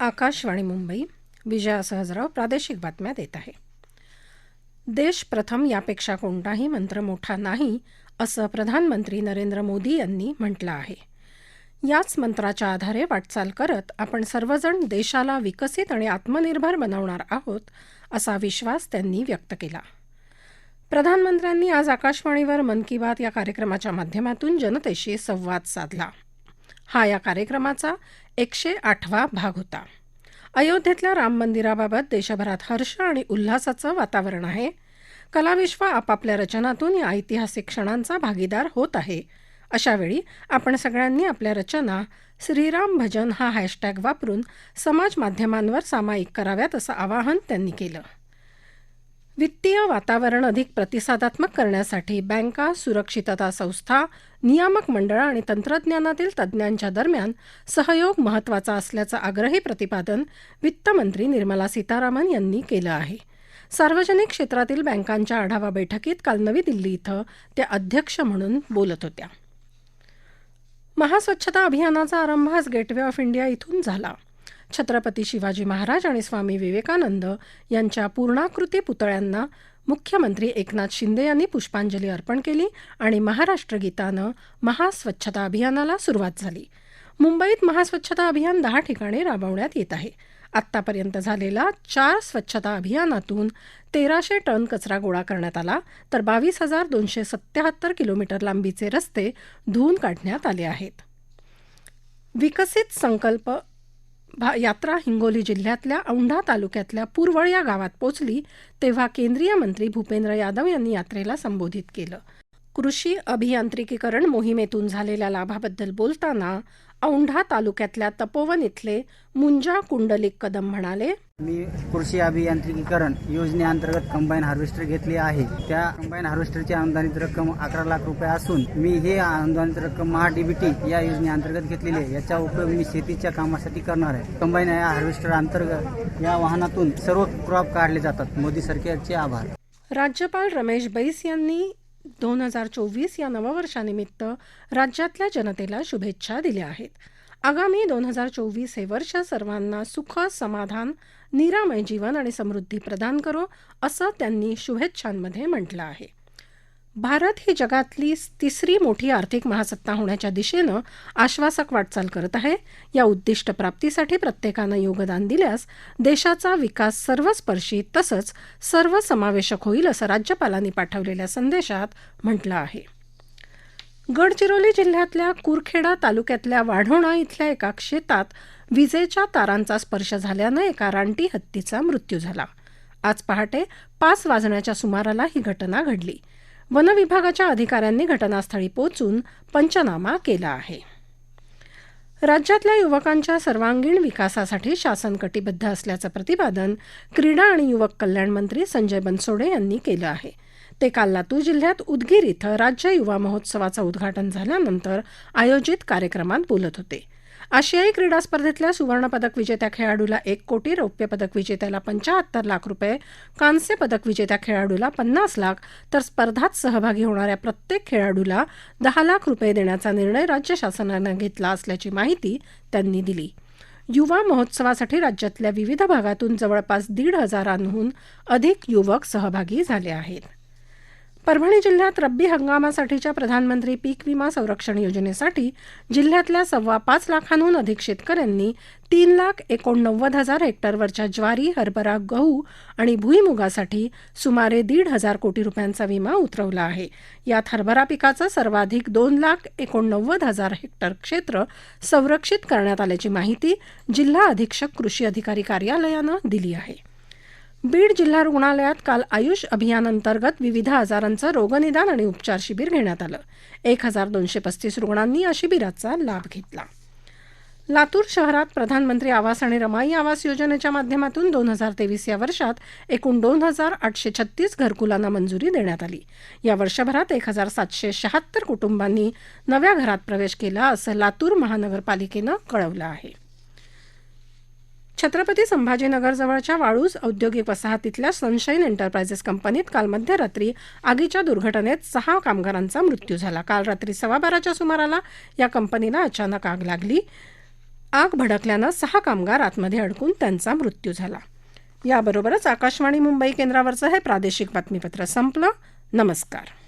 आकाशवाणी मुंबई विजया सहजराव प्रादेशिक बातम्या देत आहे. देश प्रथम यापेक्षा कोणताही मंत्र मोठा नाही असं प्रधानमंत्री नरेंद्र मोदी यांनी म्हटलं आहे. याच मंत्राच्या आधारे वाटचाल करत आपण सर्वजण देशाला विकसित आणि आत्मनिर्भर बनवणार आहोत असा विश्वास त्यांनी व्यक्त केला. प्रधानमंत्र्यांनी आज आकाशवाणीवर मन की बात या कार्यक्रमाच्या माध्यमातून जनतेशी संवाद साधला. हा या कार्यक्रमाचा एकशे आठवा भाग होता. अयोध्येतल्या राम मंदिराबाबत देशभरात हर्ष आणि उल्हासाचं वातावरण आहे. कलाविश्व आपापल्या रचनातून या ऐतिहासिक क्षणांचा भागीदार होत आहे. अशावेळी आपण सगळ्यांनी आपल्या रचना श्रीराम भजन हा हॅशटॅग वापरून समाज माध्यमांवर सामायिक कराव्यात असं आवाहन त्यांनी केलं. वित्तीय वातावरण अधिक प्रतिसादात्मक करण्यासाठी बँका सुरक्षितता संस्था नियामक मंडळं आणि तंत्रज्ञानातील तज्ज्ञांच्या दरम्यान सहयोग महत्त्वाचा असल्याचं आग्रही प्रतिपादन वित्तमंत्री निर्मला सीतारामन यांनी केलं आहे. सार्वजनिक क्षेत्रातील बँकांच्या आढावा बैठकीत काल नवी दिल्ली इथं त्या अध्यक्ष म्हणून बोलत होत्या. महास्वच्छता अभियानाचा आरंभ आज गेटवे ऑफ इंडिया इथून झाला. छत्रपती शिवाजी महाराज आणि स्वामी विवेकानंद यांच्या पूर्णाकृती पुतळ्यांना मुख्यमंत्री एकनाथ शिंदे यांनी पुष्पांजली अर्पण केली आणि महाराष्ट्र गीतानं महास्वच्छता अभियानाला सुरुवात झाली. मुंबईत महास्वच्छता अभियान दहा ठिकाणी राबवण्यात येत आहे. आत्तापर्यंत झालेला चार स्वच्छता अभियानातून तेराशे टन कचरा गोळा करण्यात आला तर बावीस हजार दोनशे सत्याहत्तर किलोमीटर लांबीचे रस्ते धुवून काढण्यात आले आहेत. विकसित संकल्प यात्रा हिंगोली जिल्ह्यातल्या औंढा तालुक्यातल्या पूरवळ या गावात पोचली तेव्हा केंद्रीय मंत्री भूपेंद्र यादव यांनी यात्रेला संबोधित केलं. कृषी अभियांत्रिकीकरण मोहिमेतून झालेल्या लाभाबद्दल बोलताना औंढा तालुक्यातल्या तपोवन इथले मुंजा कुंडलिक कदम म्हणाले मी कृषी अभियांत्रिकीकरण योजनेअंतर्गत कंबाईन हार्वेस्टर घेतली आहे. त्या कंबाईन हार्वेस्टरची अनुदानित रक्कम अकरा लाख रुपये असून मी हे अनुदानित रक्कम महाडीबीटी या योजनेअंतर्गत घेतलेली आहे. याचा उपयोग मी शेतीच्या कामासाठी करणार आहे. कंबाईन या हार्वेस्टर अंतर्गत या वाहनातून सर्व क्रॉप काढले जातात. मोदी सरकारचे आभार. राज्यपाल रमेश बैस यांनी दोन हजार चोवीस या नववर्षानिमित्त राज्यातल्या जनतेला शुभेच्छा दिल्या आहेत. आगामी दोन हजार चोवीस हे वर्ष सर्वांना सुख समाधान निरामय जीवन आणि समृद्धी प्रदान करो असं त्यांनी शुभेच्छांमध्ये म्हटलं आहे. भारत ही जगातली तिसरी मोठी आर्थिक महासत्ता होण्याच्या दिशेनं आश्वासक वाटचाल करत आहे. या उद्दिष्ट प्राप्तीसाठी प्रत्येकानं योगदान दिल्यास देशाचा विकास सर्वस्पर्शी तसंच सर्वसमावेशक होईल असं राज्यपालांनी पाठवलेल्या संदेशात म्हटलं आहे. गडचिरोली जिल्ह्यातल्या कुरखेडा तालुक्यातल्या वाढोणा इथल्या एका शेतात विजेच्या तारांचा स्पर्श झाल्यानं एका रानटी हत्तीचा मृत्यू झाला. आज पहाटे पाच वाजण्याच्या सुमाराला ही घटना घडली. वनविभागाच्या अधिकाऱ्यांनी घटनास्थळी पोहोचून पंचनामा केला आहे. राज्यातल्या युवकांच्या सर्वांगीण विकासासाठी शासन कटिबद्ध असल्याचं प्रतिपादन क्रीडा आणि युवक कल्याण मंत्री संजय बनसोडे यांनी केलं आहे. ते काल लातूर जिल्ह्यात उदगीर इथं राज्य युवा महोत्सवाचं उद्घाटन झाल्यानंतर आयोजित कार्यक्रमात बोलत होते. आशियाई क्रीडा स्पर्धेतल्या सुवर्णपदक विजेत्या खेळाडूला एक कोटी रौप्य पदक विजेत्याला पंचाहत्तर लाख रुपये कांस्य पदक विजेत्या खेळाडूला पन्नास लाख तर स्पर्धात सहभागी होणाऱ्या प्रत्येक खेळाडूला दहा लाख रुपये देण्याचा निर्णय राज्य शासनानं घेतला असल्याची माहिती त्यांनी दिली. युवा महोत्सवासाठी राज्यातल्या विविध भागातून जवळपास दीड हजारांहून अधिक युवक सहभागी झाले आहेत. परभणी जिल्ह्यात रब्बी हंगामासाठीच्या प्रधानमंत्री पीक विमा संरक्षण योजनेसाठी जिल्ह्यातल्या सव्वा पाच लाखांहून अधिक शेतकऱ्यांनी तीन लाख एकोणनव्वद हजार हेक्टरवरच्या ज्वारी हरभरा गहू आणि भुईमुगासाठी सुमारे दीड हजार कोटी रुपयांचा विमा उतरवला आहे. यात हरभरा पिकाचं सर्वाधिक दोन लाख एकोणनव्वद हजार हेक्टर क्षेत्र संरक्षित करण्यात आल्याची माहिती जिल्हा अधीक्षक कृषी अधिकारी कार्यालयानं दिली आहे. बीड जिल्हा रुग्णालयात काल आयुष अभियानांतर्गत विविध आजारांचं रोगनिदान आणि उपचार शिबिर घेण्यात आलं. एक हजार दोनशे पस्तीस रुग्णांनी या शिबिराचा लाभ घेतला. लातूर शहरात प्रधानमंत्री आवास आणि रमाई आवास योजनेच्या माध्यमातून दोन हजार तेवीस या वर्षात एकूण दोन हजार आठशे छत्तीस घरकुलांना मंजुरी देण्यात आली. या वर्षभरात एक हजार सातशे शहात्तर कुटुंबांनी नव्या घरात प्रवेश केला असं लातूर महानगरपालिकेनं कळवलं आहे. छत्रपती संभाजीनगरजवळच्या वाळूज औद्योगिक वसाहतीतल्या सनशाईन एंटरप्राइजेस कंपनीत काल मध्यरात्री आगीच्या दुर्घटनेत सहा कामगारांचा मृत्यू झाला. काल रात्री सव्वा बाराच्या सुमाराला या कंपनीला अचानक आग लागली. आग भडकल्यानं सहा कामगार आतमध्ये अडकून त्यांचा मृत्यू झाला. याबरोबरच आकाशवाणी मुंबई केंद्रावरचं हे प्रादेशिक बातमीपत्र संपलं. नमस्कार.